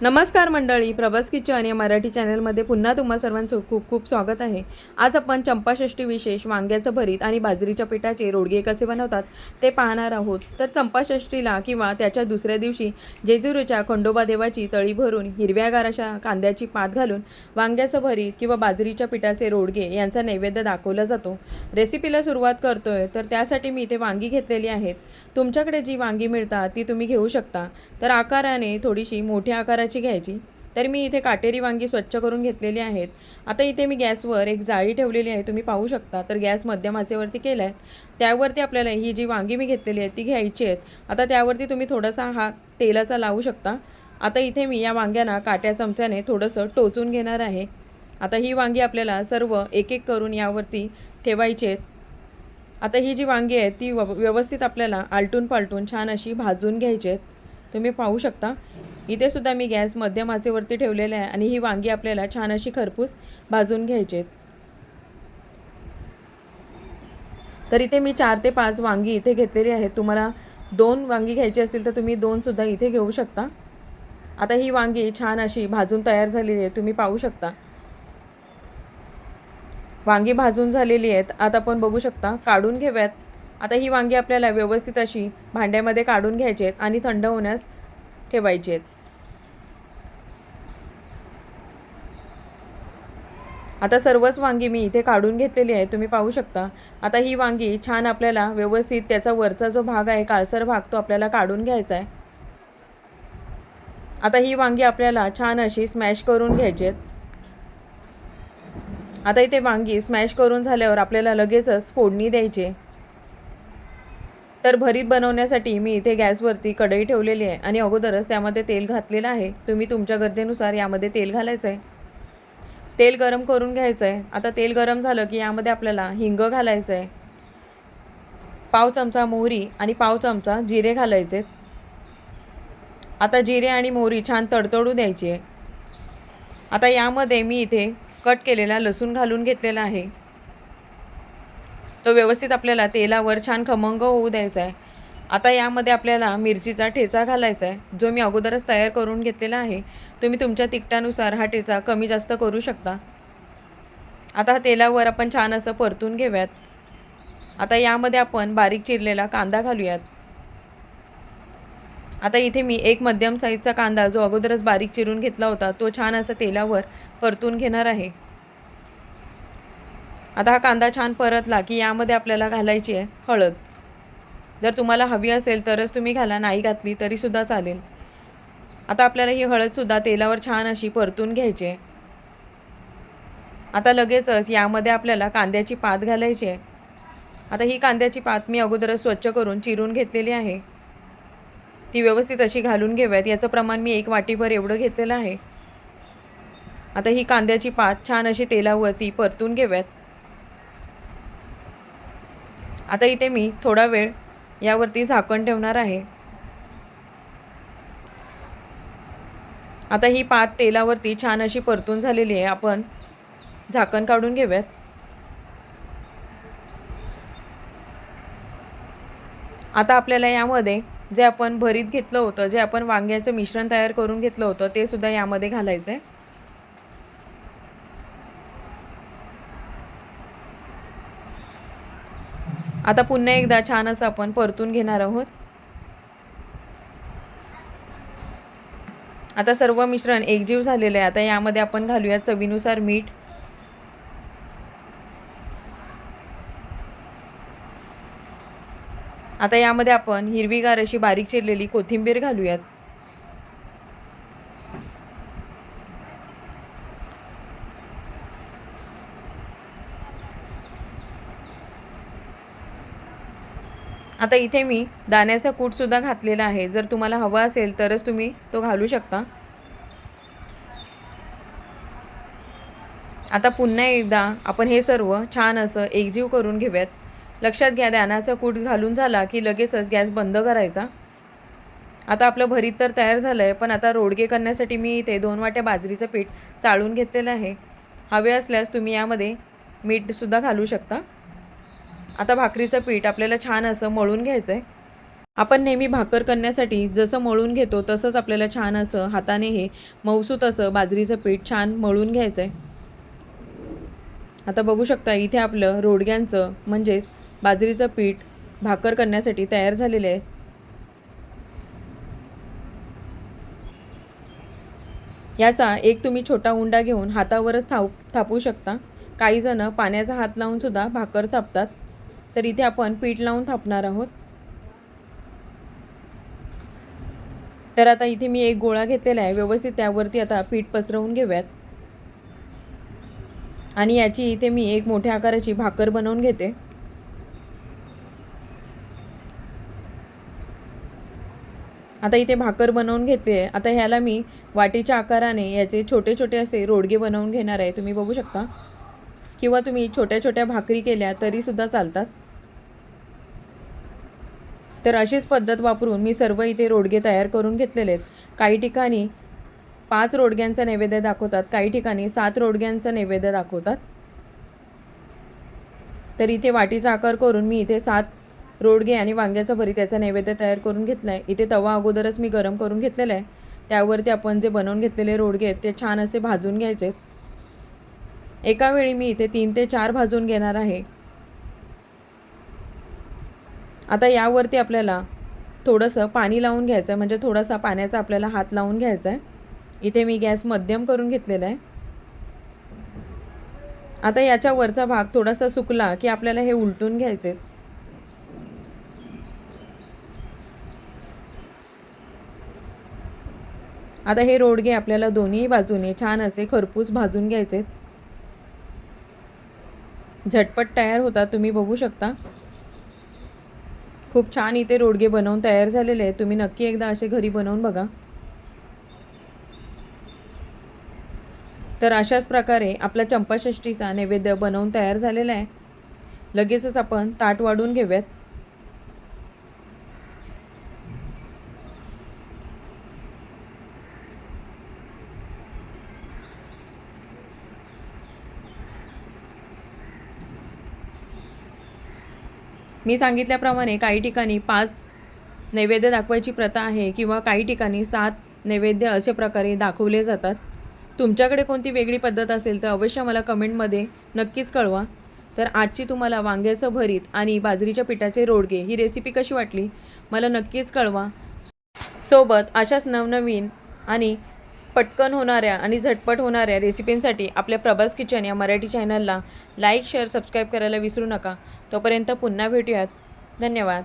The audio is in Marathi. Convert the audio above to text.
नमस्कार मंडळी प्रभास किचन या मराठी चॅनलमध्ये पुन्हा तुम्हा सर्वांचं खूप खूप स्वागत आहे. आज आपण चंपाषष्ठी विशेष वांग्याचं भरीत आणि बाजरीच्या पिठाचे रोडगे कसे बनवतात ते पाहणार आहोत. तर चंपाषष्ठीला किंवा त्याच्या दुसऱ्या दिवशी जेजुरीच्या खंडोबा देवाची तळी भरून हिरव्यागार अशा कांद्याची पात घालून वांग्याचं भरीत किंवा बाजरीच्या पिठाचे रोडगे यांचा नैवेद्य दाखवला जातो. रेसिपीला सुरुवात करतोय तर त्यासाठी मी इथे वांगी घेतलेली आहेत. तुमच्याकडे जी वांगी मिळतात ती तुम्ही घेऊ शकता. तर आकाराने थोडीशी मोठ्या आकाराची घ्यायची. तर मी इथे काटेरी वांगी स्वच्छ करून घेतलेली आहेत. आता इथे मी गॅसवर एक जाळी ठेवलेली आहे. तुम्ही पाहू शकता. तर गॅस मध्यम आचेवरती केला आहे त्यावरती आपल्याला ही जी वांगी मी घेतलेली आहे ती घ्यायची आहेत. आता त्यावरती तुम्ही थोडासा हा तेलाचा लावू शकता. आता इथे मी या वांग्यांना काट्या चमच्याने थोडंसं टोचून घेणार आहे. आता ही वांगी आपल्याला सर्व एक एक करून यावरती ठेवायची आहेत. आता ही जी वांगी आहेत ती व्यव- व्यवस्थित आपल्याला आलटून पालटून छान अशी भाजून घ्यायची आहेत. तुम्ही पाहू शकता. इथे सुद्धा मी गॅस मध्यम आचेवरती ठेवलेला आहे आणि ही वांगी आपल्याला छान अशी खरपूस भाजून घ्यायची आहेत. तर इथे मी चार ते पाच वांगी इथे घेतलेली आहेत. तुम्हाला दोन वांगी घ्यायची असेल तर तुम्ही दोनसुद्धा इथे घेऊ शकता. आता ही वांगी छान अशी भाजून तयार झालेली आहे. तुम्ही पाहू शकता. वांगी भाजून झालेली आहेत. आता आपण बघू शकता. काढून घेऊयात. आता ही वांगी आपल्याला व्यवस्थित अशी भांड्यामध्ये काढून घ्यायची आहेत आणि थंड होण्यास ठेवायची आहेत. आता सर्वच वांगी मी इथे काढून घेतलेली आहे तुम्ही पाहू शकता. आता ही वांगी छान आपल्याला व्यवस्थित त्याचा वरचा जो भाग आहे काळसर भाग तो आपल्याला काढून घ्यायचा आहे. आता ही वांगी आपल्याला छान अशी स्मॅश करून घ्यायची आहेत. आता इथे वांगी स्मॅश करून झाल्यावर आपल्याला लगेचच फोडणी द्यायची तर भरीत बनवण्यासाठी मी इथे गॅसवरती कढई ठेवलेली आहे आणि अगोदरच त्यामध्ये तेल घातलेलं आहे. तुम्ही तुमच्या गरजेनुसार यामध्ये तेल घालायचं आहे. तेल गरम करून घ्यायचं आहे आता तेल गरम झालं की यामध्ये आपल्याला हिंग घालायचं आहे पाव चमचा मोहरी आणि पाव चमचा जिरे घालायचे. आता जिरे आणि मोहरी छान तडतडू द्यायची आहे. आता यामध्ये मी इथे कट केलेला लसूण घालून घेतलेला आहे. तो व्यवस्थित आपल्याला तेलावर छान खमंग होऊ द्यायचा आहे आता यामध्ये आपल्याला मिरचीचा ठेचा घालायचा आहे जो मी अगोदरच तयार करून घेतलेला आहे. तुम्ही तुमच्या तिखटानुसार हा ठेचा कमी जास्त करू शकता. आता तेलावर आपण छान असं परतून घेऊयात. आता यामध्ये आपण बारीक चिरलेला कांदा घालूयात. आता इथे मी एक मध्यम साईजचा कांदा जो अगोदरच बारीक चिरून घेतला होता तो छान असा तेलावर परतून घेणार आहे. आता हा कांदा छान परतला की यामध्ये आपल्याला घालायची आहे हळद. जर तुम्हाला हवी असेल तरच तुम्ही घाला नाही घातली तरीसुद्धा चालेल. आता आपल्याला ही हळदसुद्धा तेलावर छान अशी परतून घ्यायची आहे. आता लगेचच यामध्ये आपल्याला कांद्याची पात घालायची आहे. आता ही कांद्याची पात मी अगोदरच स्वच्छ करून चिरून घेतलेली आहे. ती व्यवस्थित अशी घालून घेऊयात. याचं प्रमाण मी एक वाटीभर एवढं घेतलेलं आहे. आता ही कांद्याची पात छान अशी तेलावरती परतून घेऊयात. आता इथे मी थोडा वेळ यावरती झाकण ठेवणार आहे. आता ही पात तेलावरती छान अशी परतून झालेली आहे. आपण झाकण काढून घेऊयात. आता आपल्याला यामध्ये जे आपण भरीत घेतलं होतं जे आपण वांग्याचं मिश्रण तयार करून घेतलं होतं ते सुद्धा यामध्ये घालायचं आहे आता पुन्हा एकदा छान असं आपण परतून घेणार आहोत. आता सर्व मिश्रण एकजीव झालेलं आहे. आता यामध्ये आपण घालूया चवीनुसार मीठ. आता यामध्ये आपण हिरवीगार अशी बारीक चिरलेली कोथिंबीर घालूयात. आता इथे मी दाण्याचा कूटसुद्धा घातलेला आहे. जर तुम्हाला हवा असेल तरच तुम्ही तो घालू शकता. आता पुन्हा एकदा आपण हे सर्व छान असं एकजीव करून घेऊयात. लक्षात घ्या दाण्याचा कूट घालून झाला की लगेचच गॅस बंद करायचा. आता आपलं भरीत तर तयार झालं आहे पण आता रोडगे करण्यासाठी मी इथे दोन वाट्या बाजरीचं पीठ चाळून घेतलेलं आहे. हवे असल्यास तुम्ही यामध्ये मीठसुद्धा घालू शकता. आता भाकरीचं पीठ आपल्याला छान असं मळून घ्यायचं आहे आपण नेहमी भाकर करण्यासाठी जसं मळून घेतो तसंच आपल्याला छान असं हाताने हे मऊसूत असं बाजरीचं पीठ छान मळून घ्यायचं आहे आता बघू शकता इथे आपलं रोडग्यांचं म्हणजेच बाजरीचं पीठ भाकर करण्यासाठी तयार झालेले आहे. याचा एक तुम्ही छोटा उंडा घेऊन हातावरच थाप थापू शकता. काही जण पाण्याचा हात लावून सुद्धा भाकर थापतात. तर इथे आपण पीठ लावून थापणार आहोत. तर आता इथे मी एक गोळा घेतलेला आहे. व्यवस्थित त्यावरती आता पीठ पसरवून घेऊयात. आणि याची इथे मी एक मोठ्या आकाराची भाकर बनवून घेते. आता इथे भाकर बनवून घेते आता ह्याला मी वाटीच्या आकाराने याचे छोटे छोटे असे रोडगे बनवून घेणार आहे. तुम्ही बघू शकता. किंवा तुम्ही छोट्या छोट्या भाकरी केल्या तरीसुद्धा चालतात. तर अशीच पद्धत वापरून मी सर्व इथे रोडगे तयार करून घेतलेले आहेत. काही ठिकाणी पाच रोडग्यांचा नैवेद्य दाखवतात काही ठिकाणी सात रोडग्यांचा नैवेद्य दाखवतात. तर इथे वाटीचा आकार करून मी इथे सात रोडगे आणि वांग्याचं भरीत त्याचा नैवेद्य तयार करून घेतला आहे इथे तवा अगोदरच मी गरम करून घेतलेला आहे. त्यावरती आपण जे बनवून घेतलेले रोडगे आहेत ते छान असे भाजून घ्यायचे एका वेळी मी इथे तीन ते चार भाजून घेणार आहे. आता यावरती आपल्याला थोडंसं पाणी लावून घ्यायचं आहे म्हणजे थोडासा पाण्याचा आपल्याला हात लावून घ्यायचा आहे इथे मी गॅस मध्यम करून घेतलेला आहे आता याच्या वरचा भाग थोडासा सुकला की आपल्याला हे उलटून घ्यायचे आता हे रोडगे आपल्याला दोन्ही बाजूने छान असे खरपूस भाजून घ्यायचे झटपट तयार होतात तुम्ही बघू शकता. खूप छान इथे रोडगे बनवून तयार झालेले आहेत. तुम्ही नक्की एकदा असे घरी बनवून बघा. तर अशाच प्रकारे आपला चंपाषष्टीचा नैवेद्य बनवून तयार झालेला आहे. लगेचच आपण ताट वाढून घेऊयात. मी सांगितल्याप्रमाणे काही ठिकाणी पाच नैवेद्य दाखवायची प्रथा आहे किंवा काही ठिकाणी सात नैवेद्य असे प्रकारे दाखवले जातात. तुमच्याकडे कोणती वेगळी पद्धत असेल तर अवश्य मला कमेंटमध्ये नक्कीच कळवा. तर आजची तुम्हाला वांग्याचं भरीत आणि बाजरीच्या पिठाचे रोडगे ही रेसिपी कशी वाटली? मला नक्कीच कळवा. सोबत अशाच नवनवीन आणि पटकन होणाऱ्या आणि झटपट होणाऱ्या रेसिपींसाठी आपल्या प्रभास किचन या मराठी चॅनलला लाईक शेअर सबस्क्राईब करायला विसरू नका. तोपर्यंत पुन्हा भेटूयात. धन्यवाद.